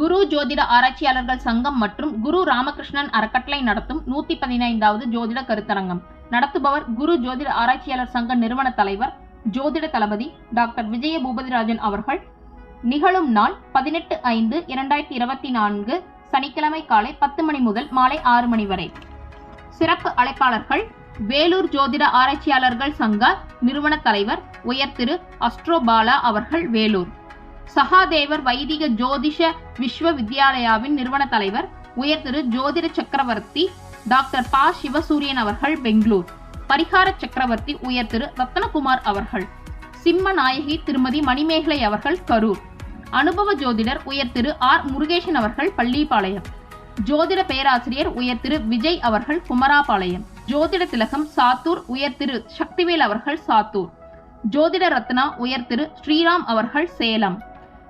குரு ஜோதிட ஆராய்ச்சியாளர்கள் சங்கம் மற்றும் குரு ராமகிருஷ்ணன் அறக்கட்டளை நடத்தும் நூத்தி பதினைந்தாவது ஜோதிட கருத்தரங்கம். நடத்துபவர் குரு ஜோதிட ஆராய்ச்சியாளர் சங்க நிறுவன தலைவர் ஜோதிட தளபதி டாக்டர் விஜய பூபதிராஜன் அவர்கள். நிகழும் நாள் பதினெட்டு ஐந்து இரண்டாயிரத்தி இருபத்தி நான்கு சனிக்கிழமை காலை பத்து மணி முதல் மாலை ஆறு மணி வரை. சிறப்பு அழைப்பாளர்கள் வேலூர் ஜோதிட ஆராய்ச்சியாளர்கள் சங்க நிறுவன தலைவர் உயர் திரு அஸ்ட்ரோபாலா அவர்கள் வேலூர். சகாதேவர் வைதிக ஜோதிஷ விஸ்வ வித்யாலயாவின் நிறுவன தலைவர் உயர் திரு ஜோதிட சக்கரவர்த்தி டாக்டர் பா. சிவசூரியன் அவர்கள் பெங்களூர். பரிகார சக்கரவர்த்தி உயர் திரு ரத்னகுமார் அவர்கள். சிம்ம நாயகி திருமதி மணிமேகலை அவர்கள் கரூர். அனுபவ ஜோதிடர் உயர் திரு ஆர். முருகேசன் அவர்கள் பள்ளிப்பாளையம். ஜோதிட பேராசிரியர் உயர் திரு விஜய் அவர்கள் குமராபாளையம். ஜோதிட திலகம் சாத்தூர் உயர் திரு சக்திவேல் அவர்கள் சாத்தூர். ஜோதிட ரத்னா உயர் திரு ஸ்ரீராம் அவர்கள் சேலம்.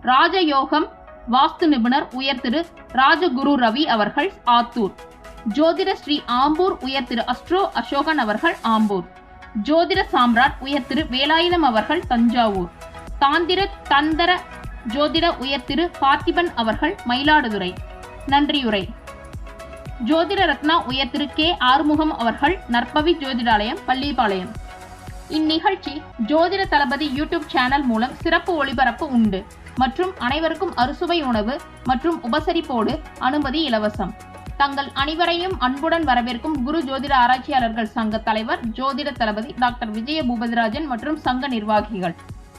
ராஜயோகம் வாஸ்து நிபுணர் உயர் திரு ராஜகுரு ரவி அவர்கள் ஆத்தூர். ஜோதிட ஸ்ரீ ஆம்பூர் உயர் திரு அஸ்ட்ரோ அசோகன் அவர்கள் ஆம்பூர். ஜோதிட சாம்ராட் உயர் திரு வேலாயுதம் அவர்கள் தஞ்சாவூர். தாந்திர தந்தர ஜோதிட உயர் திரு பார்த்திபன் அவர்கள் மயிலாடுதுறை. நன்றியுரை. ஜோதிட ரத்னா உயர் திரு கே ஆறுமுகம் அவர்கள் நற்பவி ஜோதிடாலயம் பள்ளிப்பாளையம் இந்நிகழ்ச்சி ஜோதிட தளபதி யூடியூப் சேனல் மூலம் சிறப்பு ஒளிபரப்பு உண்டு. மற்றும் அனைவருக்கும் அறுசுவை உணவு மற்றும் உபசரிப்போடு அனுமதி இலவசம். தங்கள் அனைவரையும் அன்புடன் வரவேற்கும் குரு ஜோதிட ஆராய்ச்சியாளர்கள் சங்க தலைவர் ஜோதிட தளபதி டாக்டர் விஜய பூபதிராஜன் மற்றும் சங்க நிர்வாகிகள்.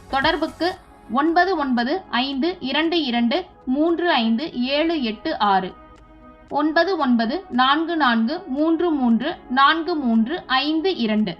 தொடர்புக்கு ஒன்பது ஒன்பது ஐந்து இரண்டு இரண்டு மூன்று ஐந்து ஏழு எட்டு ஆறு. ஒன்பது ஒன்பது நான்கு நான்கு மூன்று மூன்று நான்கு மூன்று ஐந்து இரண்டு.